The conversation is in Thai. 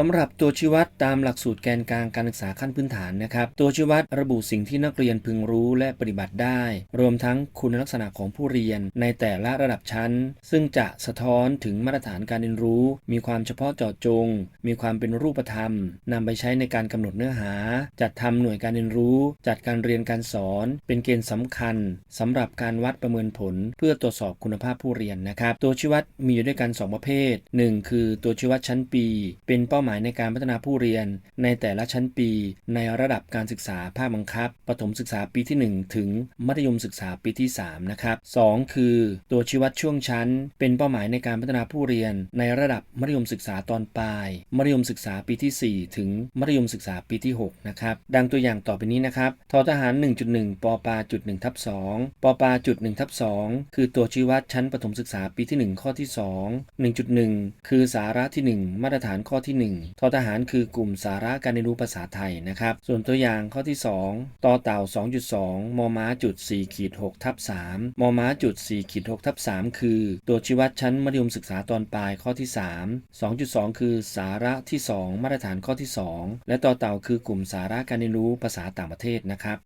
สำหรับตัวชี้วัดตามหลักสูตรแกนกลางการศึกษาขั้นพื้นฐานนะครับ ตัวชี้วัดระบุสิ่งที่นักเรียนพึงรู้และปฏิบัติได้ รวมทั้งคุณลักษณะของผู้เรียนในแต่ละระดับชั้น ซึ่งจะสะท้อนถึงมาตรฐานการเรียนรู้ มีความเฉพาะเจาะจง มีความเป็นรูปธรรมนำไปใช้ในการกำหนดเนื้อหา จัดทำหน่วยการเรียนรู้ จัดการเรียนการสอน เป็นเกณฑ์สำคัญสำหรับการวัดประเมินผล เพื่อตรวจสอบคุณภาพผู้เรียนนะครับ ตัวชี้วัดมีอยู่ด้วยกัน 2 ประเภท 1 คือตัวชี้วัดชั้นปี เป็นเป้าหมายมายในการพัฒนาผู้เรียน ในแต่ละชั้นปี ในระดับการศึกษาภาคบังคับ ประถมศึกษาปีที่ 1 ถึงมัธยมศึกษาปีที่ 3 นะครับ 2 คือ ตัวชี้วัดช่วงชั้น เป็นเป้าหมายในการพัฒนาผู้เรียน ในระดับมัธยมศึกษาตอนปลาย มัธยมศึกษาปีที่ 4 ถึงมัธยมศึกษาปีที่ 6 นะครับ ดังตัวอย่างต่อไปนี้นะครับทอทหาร 1.1ปปาจุด1ทับ2ปปาจุด1ทับ2คือตัวชี้วัดชั้นประถมศึกษาปีที่ 1 ข้อที่ 2 1.1 คือสาระที่ 1 มาตรฐานข้อที่1ทอทหารคือกลุ่มสาระการเรียนรู้ภาษาไทยนะครับ ส่วนตัวอย่างข้อที่ 2ต่อเต่า 2.2 มม้าจุด4ขีด6ทับ3มม้าจุด4ขีด6ทับ3คือ ตัวชี้วัดชั้นมัธยมศึกษาตอนปลายข้อที่ 3 2.2 คือสาระที่ 2 มาตรฐานข้อที่ 2 และต่อเต่าคือกลุ่มสาระการเรียนรู้ภาษาต่างประเทศนะครับ